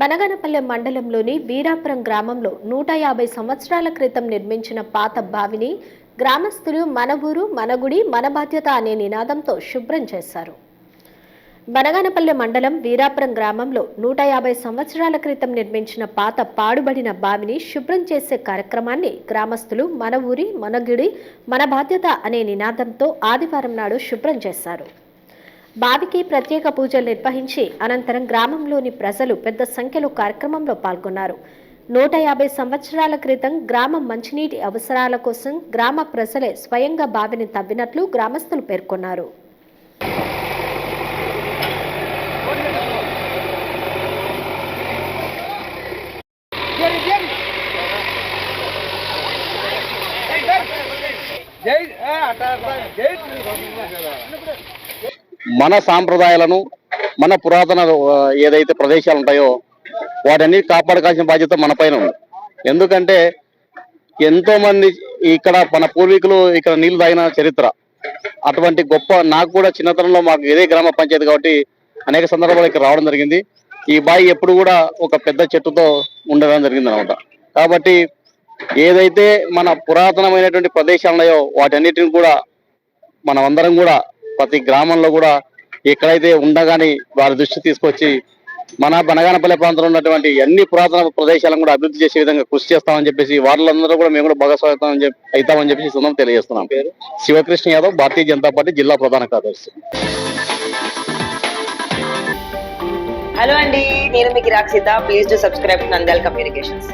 బనగనపల్లె మండలంలోని వీరాపురం గ్రామంలో నూట యాభై సంవత్సరాల క్రితం నిర్మించిన పాత బావిని గ్రామస్తులు మన ఊరు మన గుడి మన బాధ్యత అనే నినాదంతో శుభ్రం చేశారు. బనగానపల్లె మండలం వీరాపురం గ్రామంలో నూట యాభై సంవత్సరాల క్రితం నిర్మించిన పాత పాడుబడిన బావిని శుభ్రం చేసే కార్యక్రమాన్ని గ్రామస్తులు మన ఊరి మన గుడి మన బాధ్యత అనే నినాదంతో ఆదివారం నాడు శుభ్రం చేశారు. బావికి ప్రత్యేక పూజలు నిర్వహించి అనంతరం గ్రామంలోని ప్రజలు పెద్ద సంఖ్యలో కార్యక్రమంలో పాల్గొన్నారు నూట యాభై సంవత్సరాల క్రితం గ్రామం మంచినీటి అవసరాల కోసం గ్రామ ప్రజలే స్వయంగా బావిని తవ్వినట్లు గ్రామస్తులు పేర్కొన్నారు జై జై మన సాంప్రదాయాలను మన పురాతన ఏదైతే ప్రదేశాలు ఉంటాయో వాటన్నిటి కాపాడుకోవాల్సిన బాధ్యత మన పైన ఉంది. ఎందుకంటే ఎంతో మంది ఇక్కడ మన పూర్వీకులు ఇక్కడ నీళ్ళు తాగిన చరిత్ర. అటువంటి గొప్ప నాకు కూడా చిన్నతనంలో మాకు ఇదే గ్రామ పంచాయతీ కాబట్టి అనేక సందర్భాలు ఇక్కడ రావడం జరిగింది. ఈ బావి ఎప్పుడు కూడా ఒక పెద్ద చెట్టుతో ఉండడం జరిగింది అనమాట కాబట్టి ఏదైతే మన పురాతనమైనటువంటి ప్రదేశాలు ఉన్నాయో వాటన్నిటిని కూడా మనం అందరం కూడా ప్రతి గ్రామంలో కూడా ఎక్కడైతే ఉండగాని వారి దృష్టి తీసుకొచ్చి మన బనగానపల్లి ప్రాంతంలో ఉన్నటువంటి అన్ని పురాతన ప్రదేశాలను కూడా అభివృద్ధి చేసే విధంగా కృషి చేస్తామని చెప్పేసి వాళ్ళందరూ కూడా మేము కూడా భాగస్వామ్యం చెప్- అవుతామని చెప్పేసి సందర్భంగా తెలియజేస్తున్నాం. శివకృష్ణ యాదవ్ భారతీయ జనతా పార్టీ జిల్లా ప్రధాన కార్యదర్శి. హలో అండి నేను మీకు Rakshita please to subscribe Nandal communications